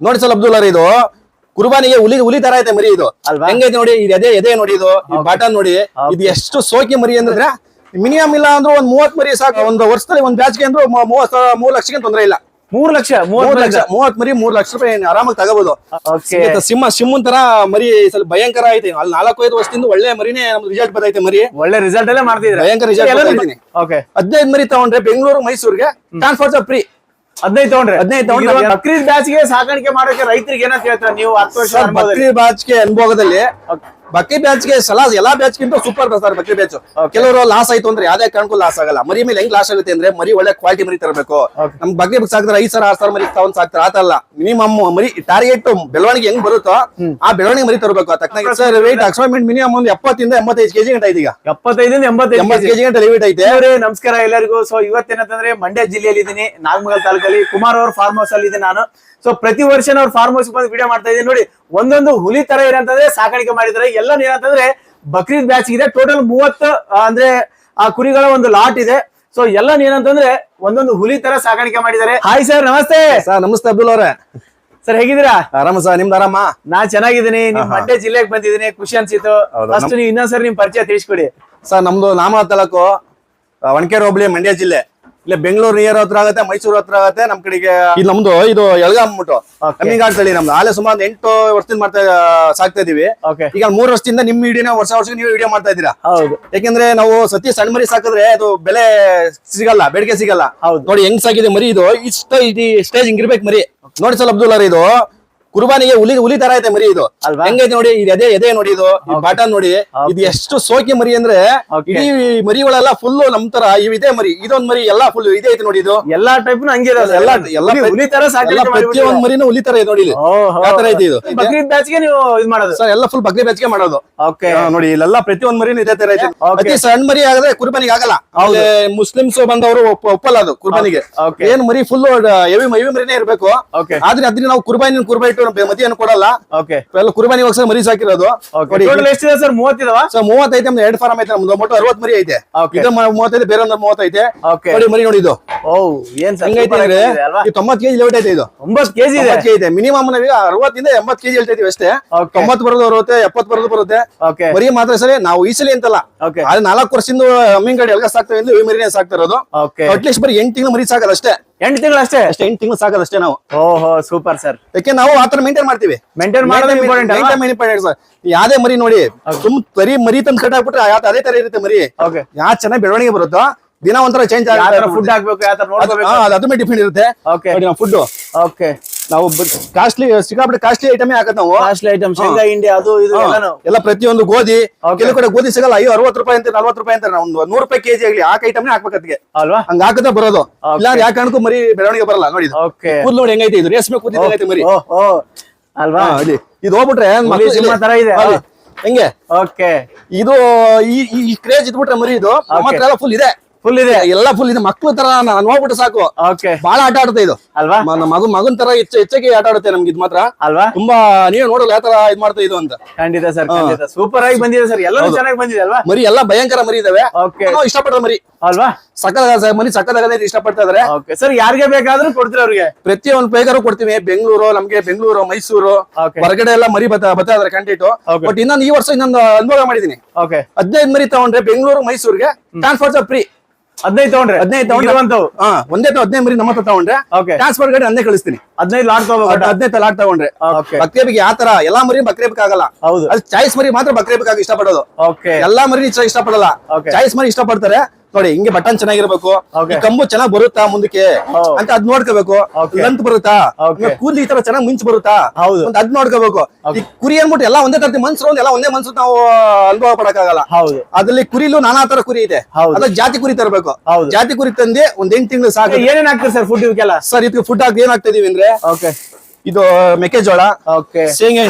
ನೋಡಿ ಸರ್ ಅಬ್ದುಲ್ಲಾ ಇದು. ಕುರ್ಬಾನಿಗೆ ಹುಲಿ ಹುಲಿ ತರ ಐತೆ ಮರಿ ಇದು. ಅಲ್ವಾ? ಹೆಂಗೈತೆ ನೋಡಿ ಇದು ಎದೆ ಎದೆ ನೋಡಿ ಇದು ಬಾಟನ್ ನೋಡಿ. ಇದು ಎಷ್ಟು ಸೋಕಿ ಮರಿ ಅಂದ್ರೆ ಮಿನಿಮಮ್ ಇಲ್ಲ ಅಂದ್ರೆ ಒಂದ್ ಮೂವತ್ ಮರಿ ಸಾಕು. ಒಂದು ವರ್ಷದಲ್ಲಿ ಒಂದ್ ಬ್ಯಾಚ್ಗೆ ಅಂದ್ರೆ ಮೂವತ್ ಮೂರ್ ಲಕ್ಷಕ್ಕೆ ತೊಂದ್ರೆ ಇಲ್ಲ. ಮೂರ್ ಲಕ್ಷ ಮೂರ್ ಮೂವತ್ ಲಕ್ಷ ಮೂವತ್ ಮರಿ ಮೂರ್ ಲಕ್ಷ ರೂಪಾಯಿ ಆರಾಮಾಗಿ ತಗೋಬಹುದು ಸಿಂಹ. ಸಿಂಹ ಸಿಂಹನ್ ತರ ಮರಿ ಸ್ವಲ್ಪ ಭಯಂಕರ ಐತೆ. ಅಲ್ಲಿ ನಾಲ್ಕು ಐದು ವರ್ಷದಿಂದ ಒಳ್ಳೆ ಮರಿನೇ ನಮ್ದು ರಿಸಲ್ಟ್ ಬರ್ತೈತೆ ಮರಿ. ಒಳ್ಳೆ ರಿಸಲ್ಟ್ ಅಲ್ಲೇ ಮಾಡ್ತಿದ್ರೆ ಭಯಂಕರ ರಿಸಲ್ಟ್ ಹದಿನೈದು ಮರಿ ತಗೊಂಡ್ರೆ ಬೆಂಗಳೂರು ಮೈಸೂರಿಗೆ ಟ್ರಾನ್ಸ್ಫರ್ ಫ್ರೀ ಹದಿನೈದು ತಗೊಂಡ್ರೆ. ಹದಿನೈದು ತಗೊಂಡ್ರೆ ಬಕ್ರೀದ್ ಬ್ಯಾಚ್ಗೆ ಸಾಕಾಣಿಕೆ ಮಾಡೋಕೆ ರೈತರಿಗೆ ಏನಂತ ಹೇಳ್ತಾರೆ ನೀವು ಹತ್ತು ವರ್ಷ ಬಕ್ರೀದ್ ಬಕ್ರಿ ಬ್ಯಾಚ್ಗೆ ಅನುಭವದಲ್ಲಿ Okay. ಬ್ಯಾಚ್ಗೆ ಸಲ ಎಲ್ಲಾ ಬ್ಯಾಚ್ಗಿಂತ ಸೂಪರ್ ಸರ್ ಬಕ್ರಿ ಬ್ಯಾಚ್ ಕೆಲವರು ಲಾಸ್ ಆಯ್ತು ಅಂದ್ರೆ ಯಾವ್ದೇ ಕಾರಣಕ್ಕೂ ಲಾಸ್ ಆಗಲ್ಲ. ಮರಿ ಮೇಲೆ ಹೆಂಗ್ ಲಾಸ್ ಆಗುತ್ತೆ ಅಂದ್ರೆ ಮರಿ ಒಳ್ಳೆ ಕ್ವಾಲಿಟಿ ಮರಿ ತರಬೇಕು. ನಮ್ಗೆ ನಮ್ ಬಗ್ಗೆ ಸಾಕಿದ್ರೆ ಐದ್ ಸಾವಿರ ಆರ್ ಸಾವಿರ ಮರಿ ತಗೊಂಡ್ ಸಾಕ್ತಾರೆ ಆತಲ್ಲ ಮಿನಿಮಮ್ ಮರಿ ಟಾರ್ಗೆಟ್ ಬೆಳವಣಿಗೆ ಹೆಂಗ್ ಬರುತ್ತೋ ಆ ಬೆಳವಣಿಗೆ ಮರಿ ತರಬೇಕು. ತಕ್ಕನಾಗಿ ಸರ್ ವೇಟ್ ಅಕ್ಸ್ಪೈರ್ಮೆಂಟ್ ಮಿನಿಮಮ್ ಒಂದು ಎಪ್ಪತ್ತಿಂದ ಎಂಬತ್ತೈದು ಕೆಜಿ ಗಂಟೆ ಐತಿ ಈಗ ಎಪ್ಪತ್ತೈದಿಂದ ಎಂಬತ್ತೈದು ಎಂಬತ್ತು ಕೆಜಿ ಗಂಟೆ ಲಿಮಿಟ್ ಐತೆ. ನಮಸ್ಕಾರ ಎಲ್ಲರಿಗೂ. ಸೊ ಇವತ್ತೇನಂತಂದ್ರೆ ಮಂಡ್ಯ ಜಿಲ್ಲೆಯಲ್ಲಿ ಇದ್ದೀನಿ ನಾಗಮಗಲ್ ತಾಲೂಕಲ್ಲಿ ಕುಮಾರ್ ಅವ್ರ ಫಾರ್ಮ್ ಹೌಸ್ ಅಲ್ಲಿ ಇದ್ದೀನಿ ನಾನು. ಸೊ ಪ್ರತಿ ವರ್ಷ ಅವ್ರ ಫಾರ್ಮ್ ಹೌಸ್ ಬಂದು ವಿಡಿಯೋ ಮಾಡ್ತಾ ಇದ್ದೀನಿ. ನೋಡಿ ಒಂದೊಂದು ಹುಲಿ ತರ ಏನಂತಂದ್ರೆ ಸಾಕಾಣಿಕೆ ಮಾಡಿದ್ದಾರೆ ಎಲ್ಲ ಏನಂತಂದ್ರೆ ಬಕ್ರೀದ್ ಬ್ಯಾಚ್ ಇದೆ ಟೋಟಲ್ ಮೂವತ್ತು ಅಂದ್ರೆ ಆ ಕುರಿಗಳ ಒಂದು ಲಾಟ್ ಇದೆ. ಸೊ ಎಲ್ಲ ಏನಂತಂದ್ರೆ ಒಂದೊಂದು ಹುಲಿ ತರ ಸಾಕಾಣಿಕೆ ಮಾಡಿದ್ದಾರೆ. ಹಾಯ್ ಸರ್ ನಮಸ್ತೆ. ಸರ್ ನಮಸ್ತೆ ಅಬ್ದುಲ್ ಅವರೇ. ಸರ್ ಹೇಗಿದ್ದೀರಾ? ಆರಾಮ ಸರ್ ನಿಮ್ದು ಆರಾಮ? ನಾ ಚೆನ್ನಾಗಿದ್ದೀನಿ. ನಿಮ್ ಮಂಡ್ಯ ಜಿಲ್ಲೆಗೆ ಬಂದಿದ್ದೀನಿ. ಖುಷಿ ಅನ್ಸಿತ್ತು. ಅಷ್ಟು ನೀವು ಇನ್ನೊಂದ್ಸರಿ ನಿಮ್ ಪರಿಚಯ ತಿಳಿಸ್ಕೊಡಿ. ಸರ್ ನಮ್ದು ನಾಮ ತಾಲೂಕು ಒಣಕೆರೆ ಹೋಬಳಿ ಮಂಡ್ಯ ಜಿಲ್ಲೆ. ಇಲ್ಲ ಬೆಂಗಳೂರು ನಿಯರ್ ಹತ್ರ ಆಗುತ್ತೆ ಮೈಸೂರು ಹತ್ರ ಆಗುತ್ತೆ ನಮ್ ಕಡೆಗೆ ಇದು ನಮ್ದು ಇದು ಎಳ್ಗ ಅಂದ್ಬಿಟ್ಟು Okay. ನಮಗೆ ಆಗ್ತಳಿ ನಮ್ದು. ಆಲೆ ಸುಮಾರು ಎಂಟು ವರ್ಷದಿಂದ ಮಾಡ್ತಾ ಸಾಕ್ತಾ ಇದೀವಿ. ಈಗ ಮೂರು ವರ್ಷದಿಂದ ನಿಮ್ ವಿಡಿಯೋನ ವರ್ಷ ವರ್ಷ ನೀವು ವಿಡಿಯೋ ಮಾಡ್ತಾ ಇದ್ದೀರಾ? ಹೌದು. ಯಾಕೆಂದ್ರೆ ನಾವು ಸತಿ ಸಣ್ಣ ಮರಿ ಸಾಕಿದ್ರೆ ಅದು ಬೆಲೆ ಸಿಗಲ್ಲ ಬೇಡಿಕೆ ಸಿಗಲ್ಲ. ಹೌದು. ನೋಡಿ ಹೆಂಗ್ ಸಾಕಿದೆ ಮರಿ ಇದು. ಇಷ್ಟ ಇದು ಸ್ಟೇಜ್ ಹಿಂಗಿರ್ಬೇಕು ಮರಿ. ನೋಡಿ ಸಲ ಅಬ್ದುಲ್ಲಾರ ಇದು. ಕುರ್ಬಾನಿಗೆ ಹುಲಿ ಹುಲಿ ತರ ಐತೆ ಮರಿ ಇದು. ಹಂಗೈತೆ ನೋಡಿ ಇದು ಎದೆ ಎದೆ ನೋಡಿ ಇದು ಬಾಟನ್ ನೋಡಿ. ಇದು ಎಷ್ಟು ಸೋಕಿ ಮರಿ ಅಂದ್ರೆ. ಇಡೀ ಮರಿಗಳೆಲ್ಲ ಫುಲ್ ನಮ್ ತರ ಇವ್ ಇದೆ ಮರಿ. ಇದೊಂದ್ ಮರಿ ಎಲ್ಲಾ ಫುಲ್ ಇದೆ ಐತೆ ನೋಡಿ ಇದು. ಎಲ್ಲಾ ಟೈಪ್ ಹಂಗೆ ಎಲ್ಲಾ ಎಲ್ಲ ಹುಲಿ- ತರ ಮರಿನ ಹುಲಿ ತರ ಇದೆ ನೋಡಿ. ತರ ಐತೆ ಇದು? ಬ್ಯಾಚ್ಗೆ ನೀವು ಇದು ಮಾಡೋದು? ಸರ್ ಎಲ್ಲ ಫುಲ್ ಬಗ್ಲಿ ಬ್ಯಾಚ್ಗೆ ಮಾಡೋದು. ಓಕೆ ನೋಡಿ ಇಲ್ಲೆಲ್ಲ ಪ್ರತಿಯೊಂದ್ ಮರಿನ ಇದೇ ತರ ಐತೆ. ಅತಿ ಸಣ್ಣ ಮರಿ ಆಗದ್ರೆ ಕುರ್ಬಾನಿಗೆ ಆಗಲ್ಲ. ಮುಸ್ಲಿಮ್ಸ್ ಬಂದವರು ಒಪ್ಪಲ್ಲ ಅದು ಕುರ್ಬಾನಿಗೆ. ಏನ್ ಮರಿ ಫುಲ್ ಹೆವಿ ಹೆವಿ ಮರಿನೇ ಇರ್ಬೇಕು. ಆದ್ರೆ ಅದ್ರಿಂದ ನಾವು ಕುರ್ಬಾನಿ ಕುರ್ಬಾ ಇಟ್ಟು ನಾವು ಮದಿಯನ್ನು ಕೊಡಲ್ಲ. ಓಕೆ ಎಲ್ಲ ಕುರ್ಬಾನಿ ಹೋಗ್ಸ ಮರಿ ಸಾಕಿರೋದು. ಎಷ್ಟಿದೆ ಸರ್? ಮೂವತ್ತಿದಾವ? ಸೊ ಮೂವತ್ತೈತೆ ನಮ್ದು ಎರಡು ಫಾರ್ಮ್ ಐತೆ ನಮ್ದು ಒಟ್ಟು ಅರವತ್ ಮರಿ ಐತೆ. ಇದು ಮ- ಮೂವತ್ತೈತೆ ಬೇರೆ ಒಂದು ಮೂವತ್ತೈತೆ ನೋಡಿ ಮರಿ ನೋಡಿ ಇದು. ಓ ಏನ್ ಸರ್ ಹೆಂಗೈತೆ ಅಂದ್ರೆ ತೊಂಬತ್ ಕೆಜಿ ಲೆವೆಟ್ ಐತೆ ಇದು. ಒಂಬತ್ತು ಕೆಜಿ ಇದೆ? ಇದೆ. ಮಿನಿಮಮ್ ನಾವೀಗ ಅರವತ್ತಿಂದ ಎಂಬತ್ ಕೆಜಿ ಹೇಳ್ತಾ ಇದೀವಿ ಅಷ್ಟೇ. ತೊಂಬತ್ ಬರೋದು ಬರುತ್ತೆ ಎಪ್ಪತ್ ಬರೋದು ಬರುತ್ತೆ. ಮರಿ ಮಾತ್ರ ಸರಿ ನಾವು ಈ ಸಲ ಅಂತಲ್ಲ ಆದ್ರೆ ನಾಲ್ಕು ವರ್ಷದಿಂದ ಅಮ್ಮಿಂಗ್ ಗಾಡಿ ಎಲ್ಗ ಸಾಕ್ತೇವೆ ಅಂದ್ರೆ ಈ ಮರಿನೇ ಸಾಕ್ತಾ ಇರೋದು. ಓಕೆ ಅಟ್ಲೀಸ್ಟ್ ಬರೀ ಎಂಟು ತಿಂಗಳು ಮರಿ ಸಾಕಲ್ಲ ಅಷ್ಟೇ. ಎಂಟು ತಿಂಗಳು ಅಷ್ಟೇ? ಅಷ್ಟೇ ಎಂಟು ತಿಂಗಳು ಸಾಕದ ಅಷ್ಟೇ ನಾವು. ಓಹೋ ಸೂಪರ್ ಸರ್ ಯಾಕೆ ನಾವು ಆತರ ಮೇಂಟೈನ್ ಮಾಡ್ತೀವಿ? ಮೇಂಟೈನ್ ಮಾಡೋದು ಇಂಪಾರ್ಟೆಂಟ್ ಮೇಂಟೈನ್ ಸರ್ ಯಾವ್ದೇ ಮರಿ ನೋಡಿ ಸುಮ್ ತರಿ ಮರಿ ತಂದು ಕಟ್ ಹಾಕ್ಬಿಟ್ರೆ ಅದೇ ತರ ಇರುತ್ತೆ ಮರಿ. ಓಕೆ ಯಾ ಚೆನ್ನಾಗಿ ಬೆಳವಣಿಗೆ ಬರುತ್ತೋ ದಿನ ಒಂಥರ ಚೇಂಜ್ ಆಗುತ್ತೆ ಫುಡ್ ಹಾಕ್ಬೇಕು ಯಾವ ತರ ಅದ್ರ ಮೇಲೆ ಡಿಪೆಂಡ್ ಇರುತ್ತೆ. ಓಕೆ ಫುಡ್ ಓಕೆ ನಾವು ಕಾಸ್ಟ್ಲಿ ಸಿಕ್ಕಾಪಟ್ಟೆ ಕಾಸ್ಟ್ಲಿ ಐಟಮೇ ಹಾಕತ್ ನಾವು. ಕಾಸ್ಟ್ಲಿ ಐಟಮ್ ಶೇಂಗಾ ಹಿಂಡಿ ಅದು ಇದು ಎಲ್ಲಾನು. ಎಲ್ಲ ಪ್ರತಿಯೊಂದು ಗೋಧಿ. ಕೆಲವು ಕಡೆ ಗೋಧಿ ಸಿಗಲ್ಲ ಅಯ್ಯೋ ಅರವತ್ತು ರೂಪಾಯಿ ಅಂತ ನಲ್ವತ್ತು ರೂಪಾಯಿ ಅಂತ ಒಂದು ನೂರು ರೂಪಾಯಿ ಕೆಜಿ ಆಗಲಿ ಆ ಐಟಮ್ನೇ ಅದಕ್ಕೆ ಅಲ್ವಾ? ಹಂಗ ಹಾಕದ ಬರೋದು. ಇಲ್ಲ ಯಾಕೆ ಕಾರಣಕ್ಕೂ ಮರಿ ಬೆಳವಣಿಗೆ ಬರಲ್ಲ ನೋಡಿ ಕೂದ್ ನೋಡಿ ಹೆಂಗೈತೆ ಇದು? ರೇಷ್ಮೆ ಕೂದಲು ಹೆಂಗೈತೆ ಮರಿ? ಅಲ್ವಾ. ಇದು ಹೋಗ್ಬಿಟ್ರೆ ತರ ಇದೆ. ಹೆಂಗೆ? ಓಕೆ ಇದು ಈ ಕ್ರೇಜ್ ಇದ್ಬಿಟ್ರೆ ಮರಿ ಇದು ಮಾತ್ರ ಫುಲ್ ಇದೆ. ಫುಲ್ ಇದೆ. ಎಲ್ಲ ಫುಲ್ ಇದೆ. ಮಕ್ಳು ತರ ನಾನು ನೋಡ್ಬಿಟ್ಟು ಸಾಕು. ಓಕೆ ಬಹಳ ಆಟ ಆಡುತ್ತೆ ಇದು. ಅಲ್ವಾ? ನಮ್ಮ ಮಗು ಮಗನ್ ತರ ಹೆಚ್ಚು ಹೆಚ್ಚಾಗಿ ಆಟ ಆಡುತ್ತೆ ನಮ್ಗೆ ಇದು ಮಾತ್ರ. ಅಲ್ವಾ? ತುಂಬಾ ನೀವು ನೋಡಲ್ಲ ಯಾವ ತರ ಇದ್ ಮಾಡ್ತಾ ಇದು ಅಂತ. ಖಂಡಿತ ಸರ್ ಖಂಡಿತ. ಸೂಪರ್ ಆಗಿ ಬಂದಿದೆ ಸರ್. ಎಲ್ಲರೂ ಚೆನ್ನಾಗಿ ಬಂದಿದೆ ಅಲ್ವಾ? ಮರಿ ಎಲ್ಲ ಭಯಂಕರ ಮರಿ ಇದಾವೆ. ಇಷ್ಟಪಡ್ತಾರೆ ಮರಿ. ಅಲ್ವಾ? ಸಕ್ಕದ ಮರಿ ಸಕ್ಕದಾಗ ಇಷ್ಟಪಡ್ತಾ ಇದಾರೆ. ಓಕೆ ಸರ್ ಯಾರಿಗೆ ಬೇಕಾದ್ರೂ ಕೊಡ್ತೀರ ಅವ್ರಿಗೆ? ಒಂದು ಬೇಕಾದ್ರೂ ಕೊಡ್ತೀವಿ. ಬೆಂಗಳೂರು ನಮ್ಗೆ ಬೆಂಗಳೂರು ಮೈಸೂರು. ಹೊರಗಡೆ ಎಲ್ಲ ಮರಿ ಬತ್ತ ಬರ್ತಾ ಇದಾರೆ Okay. ಬಟ್ ಇನ್ನೊಂದು ಈ ವರ್ಷ ಇನ್ನೊಂದು ಅನುಭವ ಮಾಡಿದೀನಿ ಓಕೆ ಹದಿನೈದು ಮರಿ ತಗೊಂಡ್ರೆ ಬೆಂಗಳೂರು ಮೈಸೂರಿಗೆ ಟ್ರಾನ್ಸ್ಫರ್ ಫ್ರೀ ಹದಿನೈದು ತಗೊಂಡ್ರೆ. ಹದಿನೈದು ತಗೊಂಡ್ರೆ. ಒಂದು. ಹದಿನೈದು ಮರಿ ನಮ್ಮ ಹತ್ರ ತಗೊಂಡ್ರೆ ಓಕೆ ಟ್ರಾನ್ಸ್ಫರ್ ಗಾಡಿ ಅಂದೇ ಕಳಿಸ್ತೀನಿ. ಹದಿನೈದು ಲಾಟ್ ತಗೋಬೇಕು ಹದಿನೈದು ತಲಾಟ್ ತಗೊಂಡ್ರೆ. ಓಕೆ ಬಕ್ರೇಬಿಗೆ ಯಾವ ತರ? ಎಲ್ಲಾ ಮರಿ ಬಕ್ರೇಬಿಕ್ ಆಗಲ್ಲ. ಹೌದು. ಅದು ಚಾಯ್ಸ್ ಮರಿ ಮಾತ್ರ ಬಕ್ರೇಬಿಕ್ ಆಗಿ ಇಷ್ಟಪಡೋದು. ಓಕೆ ಎಲ್ಲಾ ಮರಿ ಇಷ್ಟ ಇಷ್ಟಪಡಲ್ಲ. ಚಾಯ್ಸ್ ಮರಿ ಇಷ್ಟಪಡ್ತಾರೆ. ನೋಡಿ ಹಿಂಗೆ ಬಟನ್ ಚೆನ್ನಾಗಿರ್ಬೇಕು. ಕಂಬು ಚೆನ್ನಾಗ್ ಬರುತ್ತಾ ಮುಂದಕ್ಕೆ? ಅಂತ ಅದ್ ನೋಡ್ಕೋಬೇಕು. ಲಂತ್ ಬರುತ್ತಾ. ಕೂದಲು ಈ ತರ ಚೆನ್ನಾಗ್ ಮಿಂಚ್ ಬರುತ್ತಾ? ಹೌದು. ಅಂತ ಅದ್ ನೋಡ್ಕೋಬೇಕು. ಈ ಕುರಿ ಅನ್ಬಿಟ್ಟು ಎಲ್ಲಾ ಒಂದೇ ತರತಿ ಮನ್ಸು ಎಲ್ಲ ಒಂದೇ ಮನ್ಸು ನಾವು ಅನುಭವ ಪಡಕ್ಕಾಗಲ್ಲ. ಹೌದು. ಅದ್ರಲ್ಲಿ ಕುರಿಲು ನಾನಾ ತರ ಕುರಿ ಇದೆ. ಅದ್ರ ಜಾತಿ ಕುರಿ ತರಬೇಕು. ಜಾತಿ ಕುರಿ ತಂದೆ ಒಂದ್ ಎಂಟು ತಿಂಗಳು ಸಾಕು. ಏನೇನ್ ಹಾಕ್ತಾರೆ ಸರ್ ಫುಡ್ ಇವಕ್ಕೆಲ್ಲ ಸರ್ ಇದಕ್ಕೆ ಫುಡ್ ಹಾಕಿ ಏನ್ ಹಾಕ್ತಾ ಇದೀವಿ ಅಂದ್ರೆ ಇದು ಮೆಕ್ಕೆಜೋಳ ಶೇಂಗಾ.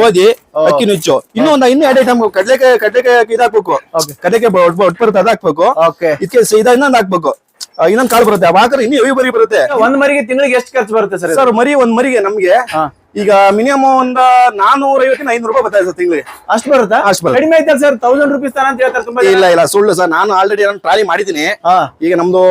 ಗೋಧಿ. ಅಕ್ಕಿ ನುಚ್ಚು. ಇನ್ನೂ ಒಂದು ಇನ್ನೂ ಎರಡು ಐಟಮ್ ಕಡಲೆಕಾಯಿ ಕಡಲೆಕಾಯಿ ಇದಾಕ್ಬೇಕು. ಕಡ್ಲೆಕಾಯಿ ಒಟ್ಟು ಬರುತ್ತೆ ಅದ್ ಹಾಕ್ಬೇಕು. ಓಕೆ ಇದಕ್ಕೆ ಇದ ಇನ್ನೊಂದು ಹಾಕ್ಬೇಕು. ಇನ್ನೊಂದ್ ಕಾಳು ಬರುತ್ತೆ. ಆ ಇನ್ನೂ ಹೆವಿ ಮರಿ ಬರುತ್ತೆ. ಒಂದ್ ಮರಿಗೆ ತಿಂಗಳಿಗೆ ಎಷ್ಟು ಖರ್ಚು ಬರುತ್ತೆ ಸರ್ ಸರ್ ಮರಿ ಒಂದ್ ಮರಿಗೆ ನಮ್ಗೆ ಈಗ ಮಿನಿಮಮ್ ಒಂದ ನಾನೂರ ಐವತ್ತಿನ ಐನೂರು ರೂಪಾಯಿ ಬರ್ತಾ ಇದೆ ಸರ್ ತಿಂಗಳಿಗೆ. ಅಷ್ಟು ಬರುತ್ತಾ? ಅಷ್ಟು ಬರುತ್ತೆ. ಕಡಿಮೆ ಆಯ್ತಾ ಸರ್? ತೌಸಂಡ್ ರುಪೀಸ್ ತರ ಅಂತ ಹೇಳ್ತಾರೆ ತುಂಬಾ ಇಲ್ಲ ಇಲ್ಲ ಸುಳ್ಳು ಸರ್. ನಾನು ಆಲ್ರೆಡಿ ನಾನು ಟ್ರಾಲಿ ಮಾಡಿದ್ದೀನಿ. ಈಗ ನಮ್ದು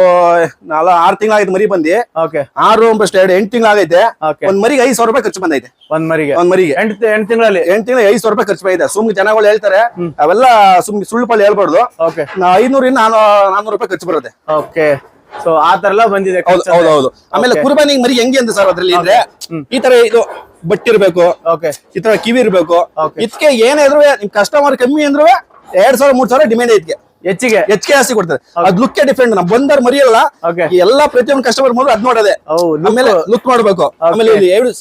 ನಾಲ್ ಆರು ತಿಂಗಳಾಯ್ತು ಮರಿ ಬಂದಿ. ಓಕೆ ಆರು ಬಸ್ಟ್ ಎರಡು ಎಂಟು ತಿಂಗಳಾಗೈತೆ. ಒಂದ್ ಮರಿಗೆ ಐದು ಸಾವಿರ ರೂಪಾಯಿ ಖರ್ಚು ಬಂದೈತೆ. ಒಂದ್ ಮರಿಗೆ. ಒಂದ್ ಮರಿಗೆ. ಎಂಟು ಎಂಟು ತಿಂಗಳಲ್ಲಿ? ಎಂಟು ತಿಂಗಳ ಐದು ಸಾವಿರ ರೂಪಾಯಿ ಖರ್ಚು ಬಂದಿದೆ ಸುಮ್ ಜನಗಳು ಹೇಳ್ತಾರೆ. ಅವೆಲ್ಲ ಸುಮ್ ಸುಳ್ಳು ಪಳ್ಳಿ ಹೇಳ್ಬಾರ್ದು. ಓಕೆ ಐನೂರಿಂದ ನಾನು ನಾನೂರು ರೂಪಾಯಿ ಖರ್ಚು ಬರುತ್ತೆ. ಓಕೆ ಸೊ ಆ ತರ ಎಲ್ಲ ಬಂದಿದೆ ಹೌದು ಹೌದು ಆಮೇಲೆ ಕುರ್ಬಾನಿ ಮರಿ ಹೆಂಗೆ ಅಂತ ಸರ್ ಅದ್ರಲ್ಲಿ ಅಂದ್ರೆ ಈ ತರ ಇದು ಬಟ್ಟಿರ್ಬೇಕು ಓಕೆ ಈ ತರ ಕಿವಿ ಇರ್ಬೇಕು. ಇದಕ್ಕೆ ಏನೇ ಇದ್ರು ನಿಮ್ ಕಸ್ಟಮರ್ ಕಮ್ಮಿ ಅಂದ್ರು ಎರಡ್ ಸಾವಿರ ಮೂರ್ ಸಾವಿರ ಡಿಮ್ಯಾಂಡ್ ಐತಿ ಹೆಚ್ಚಿಗೆ. ಹೆಚ್ಚಿಗೆ ಜಾಸ್ತಿ ಕೊಡ್ತಾರೆ ಅದ್ ಲುಕ್ ಡಿಫ್ರೆಂಟ್ ನಮ್ ಬಂದರ್ ಮರಿಯಲ್ಲ ಎಲ್ಲಾ ಪ್ರತಿಯೊಂದು ಕಸ್ಟಮರ್ ಮೊದಲು ಅದ್ ನೋಡದೆ. ಆಮೇಲೆ ಲುಕ್ ಮಾಡ್ಬೇಕು ಆಮೇಲೆ ಇಲ್ಲಿ ಎರಡು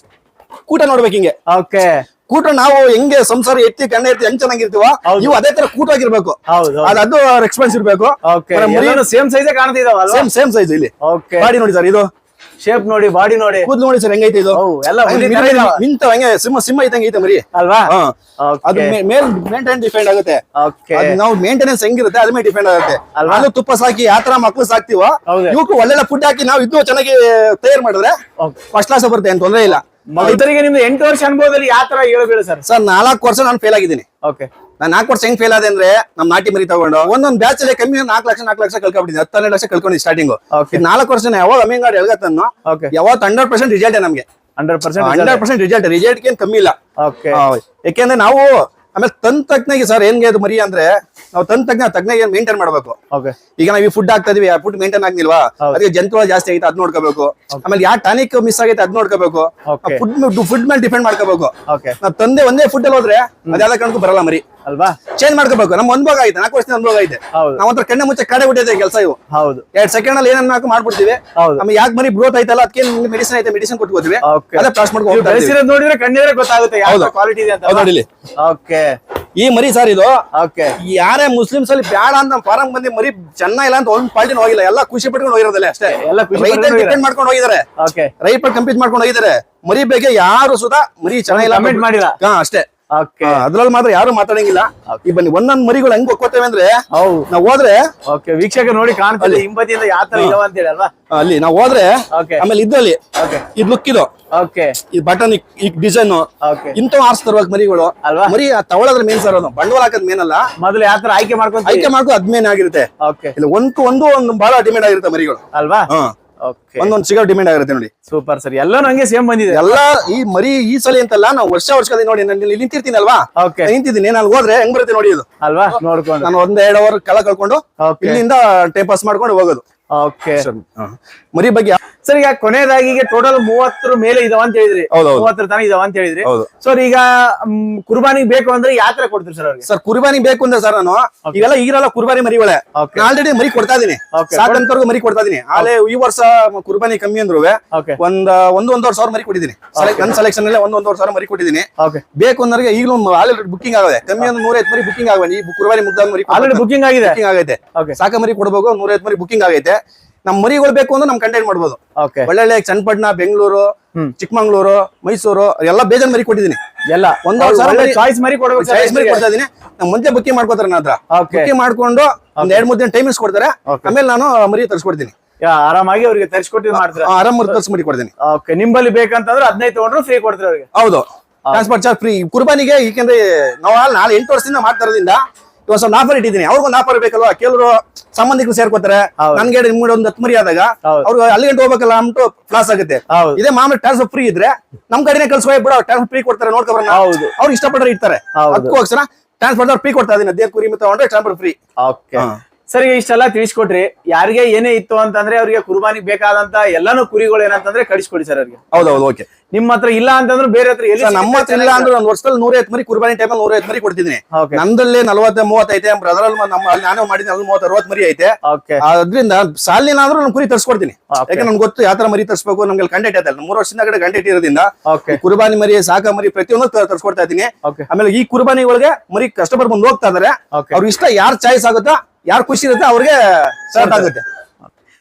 ಕೂಟ ನೋಡ್ಬೇಕು ಹಿಂಗೆ. ಓಕೆ ಕೂಟ ನಾವು ಹೆಂಗೆ ಸಂಸಾರ ಎತ್ತಿ ಕಣ್ಣ ಎತ್ತಿ ಹೆಂಗ್ ಚೆನ್ನಾಗಿರ್ತೀವ ನೀವು ಅದೇ ತರ ಕೂಟವಾಗಿರ್ಬೇಕು. ಹೌದು ಅದ್ ಎಕ್ಸ್ಪೆನ್ಸ್ ಇರ್ಬೇಕು. ಸೇಮ್ ಸೈಜ್ ಕಾಣ್ತಿದಾವ ಸೇಮ್ ಸೇಮ್ ಸೈಜ್ ಇಲ್ಲಿ. ಮಾಡಿ ಬಾಡಿ ನೋಡಿ ಸರ್ ಇದು. ಶೇಪ್ ನೋಡಿ ಬಾಡಿ ನೋಡಿ ಕೂದ್ ನೋಡಿ ಸರ್ ಹೆಂಗೈತೆ ಇದು ಎಲ್ಲ ನಿಂತ ಹಂಗೆ ಸಿಂಹ ಸಿಂಹ ಇದ್ದಂಗೆ ಐತೆ ಮರಿ ಅಲ್ವಾ. ಅದು ಮೇಲ್ ಮೇಂಟೈನ್ ಡಿಪೆಂಡ್ ಆಗುತ್ತೆ ನಾವು ಮೇಂಟೆನೆನ್ಸ್ ಹೆಂಗಿರುತ್ತೆ ಅದ್ರ ಮೇಲೆ ಡಿಪೆಂಡ್ ಆಗುತ್ತೆ ಅಲ್ವಾ? ತುಪ್ಪ ಸಾಕಿ ಯಾವ ತರ ಮಕ್ಳು ಸಾಕ್ತಿವ. ಇವಕ್ಕೂ ಒಳ್ಳೆ ಫುಡ್ ಹಾಕಿ ನಾವು ಇದ್ದು ಚೆನ್ನಾಗಿ ತಯಾರು ಮಾಡಿದ್ರೆ ಫಸ್ಟ್ ಕ್ಲಾಸ್ ಬರುತ್ತೆ ಏನ್ ತೊಂದ್ರೆ ಇಲ್ಲ ನಿಮ್ದು ಎಂಟು ವರ್ಷ ಅನುಭವದಲ್ಲಿ ಯಾವ ತರ ಹೇಳಬೇಡ ಸರ್ ಸರ್ ನಾಲ್ಕು ವರ್ಷ ನಾನು ಫೇಲ್ ಆಗಿದ್ದೀನಿ ಓಕೆ ನಾನು ನಾಲ್ಕು ವರ್ಷ ಹೆಂಗ್ ಫೇಲ್ ಆದ ಅಂದ್ರೆ ನಮ್ ನಾಟಿ ಮರಿ ತಗೊಂಡು ಒಂದೊಂದ್ ಬ್ಯಾಚ್ ಅಲ್ಲಿ ಕಮ್ಮಿ ನಾಲ್ಕು ಲಕ್ಷ ನಾಲ್ಕು ಲಕ್ಷ ಕಳ್ಕೊಂಡಿದ್ದೀನಿ ಹತ್ತು ಹನ್ನೆರಡು ಲಕ್ಷ ಕಳ್ಕೊಂಡಿದ್ದೀನಿ ಸ್ಟಾರ್ಟಿಂಗ್ ಓಕೆ ನಾಲ್ಕು ವರ್ಷ ಯಾವಾಗ ಅಮ್ಮಿಂಗಾಡ್ ಎಳ್ಗತ್ತನ್ನು ಓಕೆ ಯಾವತ್ತು ಹಂಡ್ರೆಡ್ ಪರ್ಸೆಂಟ್ ರಿಸಲ್ಟ್ ನಮಗೆ. Hundred percent hundred percent result result ಏನ್ ಕಮ್ಮಿ ಇಲ್ಲ. ಓಕೆ ಯಾಕೆಂದ್ರೆ ನಾವು ಆಮೇಲೆ ತಂದ್ ತಜ್ಞಗೆ ಸರ್ ಏನ್ಗೆ ಅದು ಮರಿ ಅಂದ್ರೆ ನಾವು ತಂದ್ ತಜ್ಞ ಏನ್ ಮೇಂಟೈನ್ ಮಾಡ್ಬೇಕು? ಈಗ ನಾವ್ ಈ ಫುಡ್ ಹಾಕ್ತಾ ಇದೀವಿ ಆ ಫುಡ್ ಮೇಂಟೈನ್ ಆಗ್ಲಿಲ್ವಾ? ಅದಕ್ಕೆ ಜಂತುಳ ಜಾಸ್ತಿ ಆಗೈತೆ ಅದ್ ನೋಡ್ಕೋಬೇಕು. ಆಮೇಲೆ ಯಾವ ಟಾನಿಕ್ ಮಿಸ್ ಆಗೈತೆ ಅದ್ ನೋಡ್ಕೋಬೇಕು. ಫುಡ್ ಫುಡ್ ಮೇಲೆ ಡಿಪೆಂಡ್ ಮಾಡ್ಕೋಬೇಕು. ನಾವ್ ತಂದೆ ಒಂದೇ ಫುಡ್ ಅಲ್ಲಿ ಹೋದ್ರೆ ಅದ್ಯಾವ ಕಾರಣಕ್ಕೂ ಬರಲ್ಲ ಮರಿ. ಅಲ್ವಾ? ಚೇಂಜ್ ಮಾಡ್ಕೋಬೇಕು. ನಮ್ ಒಂದ್ ಭಾಗ ಐತೆ ನಾಲ್ಕು ವರ್ಷದ ಅನುಭವ ಐತೆ. ಹೌದು. ನಾವ್ ಮಾತ್ರ ಕಣ್ಣ ಮುಚ್ಚೆ ಕಡೆ ಬಿಟ್ಟಿದೆ ಕೆಲಸ ಇವು. ಹೌದು. ಎರಡ್ ಸೆಕೆಂಡ್ ಅಲ್ಲಿ ಏನನ್ನ ಹಾಕಿ ಮಾಡ್ಬಿಡ್ತೀವಿ. ಆಮೇಲೆ ಯಾಕೆ ಮರಿ ಗ್ರೋತ್ ಆಯ್ತಲ್ಲ ಅದಕ್ಕೆ ಮೆಡಿಸಿನ್ ಐತೆ ಮೆಡಿಸಿನ್ ಕೊಟ್ಟು ಹೋದ್ವಿ ಅದೇ ಪಾಸ್ ಮಾಡ್ಕೊಂಡು ನೋಡಿದ್ರೆ ಕಣ್ಣಿದ್ರೆ ಗೊತ್ತಾಗುತ್ತೆ ಯಾವ ಕ್ವಾಲಿಟಿ ಇದೆ ಅಂತ ಓಕೆ ಈ ಮರಿ ಸರ್ ಇದು. ಓಕೆ. ಯಾರೇ ಮುಸ್ಲಿಮ್ಸ್ ಅಲ್ಲಿ ಬ್ಯಾಡ ಅಂತ ಫಾರಂ ಬಂದಿ ಮರಿ ಚೆನ್ನಾಗಿಲ್ಲ ಅಂತ ಒಂದ್ ಪಾರ್ಟಿನ ಹೋಗಿಲ್ಲ. ಎಲ್ಲ ಖುಷಿ ಪಟ್ಕೊಂಡು ಹೋಗಿರೋದಲ್ಲ ಅಷ್ಟೇ. ಎಲ್ಲ ಡಿಪೆಂಡ್ ಮಾಡ್ಕೊಂಡು ಹೋಗಿದ್ದಾರೆ. ರೈತ ಕಂಪೀಟ್ ಮಾಡ್ಕೊಂಡು ಹೋಗಿದ್ದಾರೆ. ಮರಿ ಬಗ್ಗೆ ಯಾರು ಸುಧಾ ಮರಿ ಚೆನ್ನಾಗಿಲ್ಲ ಕಮೆಂಟ್ ಮಾಡಿಲ್ಲ. ಹಾ ಅಷ್ಟೇ. ಅದ್ರಲ್ಲಿ ಮಾತ್ರ ಯಾರು ಮಾತಾಡಂಗಿಲ್ಲ. ಈ ಬನ್ನಿ ಒಂದೊಂದ್ ಮರಿಗಳು ಹೆಂಗ್ ಒಕ್ಕೋತೇವೆ ಅಂದ್ರೆ ನಾವ್ ಹೋದ್ರೆ ಓಕೆ ವೀಕ್ಷಕ ನೋಡಿ ಕಾಣ್ತದೆ ಹಿಂಬದಿಯಿಂದ ಯಾವ ತರ ಇದಾವ ಅಂತ ಹೇಳಿ ಅಲ್ವಾ ಅಲ್ಲಿ. ನಾವ್ ಹೋದ್ರೆ ಆಮೇಲೆ ಇದ್ರಲ್ಲಿ ಈ ಇದ್. ಲುಕ್ ಇದು ಈ ಬಟನ್ ಈ ಡಿಸೈನ್ ಇಂಥವ್ ಆರ್ಸ್ ತರ್ಬೇಕು ಮರಿಗಳು. ಅಲ್ವಾ? ಮರಿ ತಗೊಳೋದ್ರ ಮೇನ್ ಸರ್ ಅದು. ಬಂಡವಾಳ ಹಾಕದ್ ಮೇನ್ ಅಲ್ಲ. ಮೊದಲು ಯಾವ ತರ ಆಯ್ಕೆ ಮಾಡ್ಕೊಂಡು ಆಯ್ಕೆ ಮಾಡ್ಕೊ ಅದ್ ಮೇನ್ ಆಗಿರುತ್ತೆ. ಓಕೆ ಇಲ್ಲ ಒಂದು ಒಂದು ಒಂದು ಬಹಳ ಡಿಮ್ಯಾಂಡ್ ಆಗಿರುತ್ತೆ ಮರಿಗಳು. ಅಲ್ವಾ? ಒಂದೊಂದು ಸಿಗೋ ಡಿಮ್ಯಾಂಡ್ ಆಗಿರುತ್ತೆ ನೋಡಿ. ಸೂಪರ್ ಸರ್ ಎಲ್ಲ ನಂಗೆ ಸೇಮ್ ಬಂದಿದೆ. ಎಲ್ಲ ಈ ಮರಿ ಈ ಸಲ ಅಂತಲ್ಲ ನಾವು ವರ್ಷ ವರ್ಷದಲ್ಲಿ ನೋಡಿ ನಾನು ಇಲ್ಲಿ ನಿಂತಿರ್ತೀನಲ್ವಾ? ಓಕೆ ನಾನ್ ನಿಂತಿದ್ದೀನಿ ನಾನು ಹೋದ್ರೆ ಹೆಂಗ್ ಬರುತ್ತೆ ನೋಡಿ ಇದು? ಅಲ್ವಾ? ನೋಡ್ಕೊಂಡು. ನಾನು ಒಂದ್ ಎರಡು ಅವರ್ ಕಳ ಕಳ್ಕೊಂಡು ಇಲ್ಲಿಂದ ಟೈಮ್ ಪಾಸ್ ಮಾಡ್ಕೊಂಡು ಹೋಗೋದು. ಓಕೆ ಮರಿ ಬಗ್ಗೆ ಸರ್ ಈಗ ಕೊನೆಯದಾಗಿ ಈಗ ಟೋಟಲ್ ಮೂವತ್ತರ ಮೇಲೆ ಇದಾವ ಅಂತ ಹೇಳಿದ್ರಿ. ಮೂವತ್ತರ ತನಕ ಇದಾವ ಅಂತ ಹೇಳಿದ್ರಿ. ಸರ್ ಈಗ ಕುರ್ಬಾನಿ ಬೇಕು ಅಂದ್ರೆ ಯಾತ್ರೆ ತರ ಕೊಡ್ತೀರಿ ಸರ್ ಅವ್ರಿಗೆ? ಸರ್ ಕುರ್ಬಾನಿ ಬೇಕು ಅಂದ್ರೆ ಸರ್ ನಾನು ಈಗೆಲ್ಲ ಈಗಿರಲ್ಲ ಕುರ್ಬಾನಿ ಮರಿಗಳೇ ಓಕೆ ಆಲ್ರೆಡಿ ಮರಿ ಕೊಡ್ತಾ ಇದೀನಿ. ಮರಿ ಕೊಡ್ತಾ ಇದೀನಿ. ಆಲೆ ಈ ವರ್ಷ ಕುರ್ಬಾನಿ ಕಮ್ಮಿ ಅಂದ್ರು ಒಂದ್ ಒಂದ್ ಒಂದು ಒಂದೂವರೆ ಸಾವಿರ ಮರಿ ಕೊಟ್ಟಿದ್ದೀನಿ ಸೆಲೆಕ್ಷನ್ ಅಲ್ಲಿ ಒಂದ್ ಒಂದೂವರೆ ಸಾವಿರ ಮರಿ ಕೊಟ್ಟಿದ್ದೀನಿ ಓಕೆ ಬೇಕು ಅಂದ್ರೆ ಈಗಲೂ ಆಲ್ರೆಡಿ ಬುಕಿಂಗ್ ಆಗದೆ ಕಮ್ಮಿ ಅಂದ್ರೆ ನೂರೈವತ್ತು ಮರಿ ಬುಕಿಂಗ್ ಆಗವೆ. ಈ ಕುರ್ಬಾನಿ ಮುಗ್ದಾಗ ಮರಿ ಆಲ್ರೆಡಿ ಬುಕಿಂಗ್ ಆಗಿದೆ. ಆಗೈತೆ. ಸಾಕ ಮರಿ ಕೊಡ್ಬೇಕು ನೂರೈವತ್ತು ಮರಿ ಬುಕಿಂಗ್ ಆಗೈತೆ. ನಮ್ ಮರಿಗಳು ಬೇಕು ಅಂದ್ರೆ ನಮ್ ಕಂಟೈನ್ ಮಾಡ್ಬೋದು. ಒಳ್ಳೊಳ್ಳೆ ಚನ್ನಪಟ್ಟಣ ಬೆಂಗಳೂರು. ಚಿಕ್ಕಮಂಗ್ಳೂರು ಮೈಸೂರು ಎಲ್ಲ ಬೇಜನ್ ಮರಿ ಕೊಟ್ಟಿದ್ದೀನಿ. ಎಲ್ಲ. ಒಂದ್ ಚಾಯ್ಸ್ ಮರಿ ಚಾಯ್ಸ್ ಮರಿ ಕೊಡ್ತಾ ಇದೀನಿ ನಮ್ ಬುಕಿಂಗ್ ಮಾಡ್ಕೋತಾರೆ ನನ್ನ ಹತ್ರ. ಮಾಡ್ಕೊಂಡು ಒಂದ್ ಎರಡ್ ಮೂರ್ ದಿನ ಟೈಮ್ ಕೊಡ್ತಾರೆ. ಆಮೇಲೆ ನಾನು ಮರಿ ತರಿಸ್ಕೊಡ್ತೀನಿ. ಆರಾಮಾಗಿ ಅವ್ರಿಗೆ ತರಿಸ್ಕೊಟ್ಟಿದ್ ಮಾಡ್ತಾರೆ? ಆರಾಮ್ ತರಿಸ್ ಮರಿ ಕೊಡ್ತೀನಿ. ಓಕೆ ನಿಂಬಲ್ಲಿ ಬೇಕಂತಂದ್ರೆ ಹದಿನೈದು ತಗೊಂಡ್ರು ಫ್ರೀ ಕೊಡ್ತಾರೆ ಅವ್ರಿಗೆ? ಹೌದು. ಟ್ರಾನ್ಸ್ಪೋರ್ಟ್ ಚಾರ್ಜ್ ಫ್ರೀ ಕುರ್ಬಾನಿಗೆ ಏಕೆಂದ್ರೆ ನಾವು ನಾಳೆ ಎಂಟು ವರ್ಷದಿಂದ ಮಾಡ್ತಾ ಇವತ್ತು ಸ್ವಲ್ಪ ಆಫರ್ ಇಟ್ಟಿದ್ದೀನಿ. ಅವ್ರಿಗೊಂದು ಆಫರ್ ಬೇಕಲ್ವಾ? ಕೆಲವರು ಸಂಬಂಧಿಕರು ಸೇರ್ಕೋತಾರೆ. ನನ್ಗೆ ನಿಮ್ಗೆ ಒಂದು ಹತ್ತು ಮರಿ ಆದಾಗ ಹೌದು. ಅವ್ರು ಅಲ್ಲಿ ಗಂಟೆ ಹೋಗ್ಬೇಕಲ್ಲ ಅಂಟು ಕ್ಲಾಸ್ ಆಗುತ್ತೆ. ಇದೇ ಮಾಮೂಲಿ ಟ್ರಾನ್ಸ್ಫರ್ ಫ್ರೀ ಇದ್ರೆ ನಮ್ ಕಡೆನೇ ಕಳ್ಸೋ ಬಿಡ ಟ್ರಾನ್ಸ್ಫರ್ ಫ್ರೀ ಕೊಡ್ತಾರೆ ನೋಡ್ಕೊಬರೋಣ. ಹೌದು. ಅವ್ರು ಇಷ್ಟಪಟ್ಟರೆ ಇರ್ತಾರೆ. ಹೌದು. ಅದಕ್ಕೋಸ್ಕರ ಟ್ರಾನ್ಸ್ಪೋರ್ಟ್ ಫ್ರೀ ಕೊಡ್ತಾ ಇದೀನಿ ದೇವ್ ಕುರಿ ಮತ್ತೆ ಟ್ರಾನ್ಸ್ಫರ್ ಫ್ರೀ ಓಕೆ ಸರ್ ಈಗ ಇಷ್ಟೆಲ್ಲ ತಿಳಿಸ್ಕೊಟ್ರಿ. ಯಾರಿಗೆ ಏನೇ ಇತ್ತು ಅಂತಂದ್ರೆ ಅವ್ರಿಗೆ ಕುರ್ಬಾನಿಗೆ ಬೇಕಾದಂತ ಎಲ್ಲಾನು ಕುರಿಗಳು ಏನಂತಂದ್ರೆ ಕಳಿಸ್ಕೊಡಿ ಸರ್ ಅವ್ರಿಗೆ. ಹೌದೌದು ಓಕೆ. ನಿಮ್ಮ ಹತ್ರ ಇಲ್ಲ ಅಂತಂದ್ರೆ ಬೇರೆ ಹತ್ರ ಎಲ್ಲಿ ನಮ್ಮ ಹತ್ರ ಇಲ್ಲ ಅಂದ್ರೆ ನಾನು ವರ್ಷದಲ್ಲಿ ನೂರೈವತ್ತು ಮರಿ ಕುರ್ಬಾನಿ ಟೈಮಲ್ಲಿ ನೂರೈವತ್ತು ಮರಿ ಕೊಡ್ತಿದ್ದೀನಿ. ನಂದಲ್ಲೇ ನಲವತ್ತ ಮೂವತ್ತೈತೆ ಬ್ರದರ್ ಅಲ್ಲಿ ನಮ್ಮ ನಾನು ಅಲ್ಲಿ ಮೂವತ್ತು ಅರವತ್ತು ಮರಿ ಐತೆ. ಅದ್ರಿಂದ ಸಾಲಿನಾದ್ರೂ ನಾನು ಕುರಿ ತರ್ಸ್ಕೊಡ್ತೀನಿ. ಯಾಕೆ ನನ್ಗೆ ಗೊತ್ತು ಯಾವ ತರ ಮರಿ ತರ್ಸ್ಬೇಕು ನಮ್ಗೆ ಕಂಟೆಂಟ್ ಆಯ್ತಲ್ಲ ಮೂರು ವರ್ಷದಿಂದ ಕಡೆ ಕಂಟೆಂಟ್ ಇರೋದ್ರಿಂದ ಓಕೆ. ಕುರ್ಬಾನಿ ಮರಿ ಸಾಕ ಮರಿ ಪ್ರತಿಯೊಂದು ತರ್ಸ್ಕೊಡ್ತಾ ಇದ್ದೀನಿ. ಆಮೇಲೆ ಈ ಕುರ್ಬಾನಿ ಒಳಗೆ ಮರಿ ಕಸ್ಟಮರ್ ಬಂದು ಹೋಗ್ತಾ ಇದಾರೆ. ಅವ್ರ ಅವ್ರಿಗೆ ಇಷ್ಟ ಯಾರ್ ಚಾಯ್ಸ್ ಆಗುತ್ತೋ ಯಾರು ಖುಷಿ ಇರುತ್ತೆ ಅವ್ರಿಗೆ ಸ್ಟಾರ್ಟ್ ಆಗುತ್ತೆ.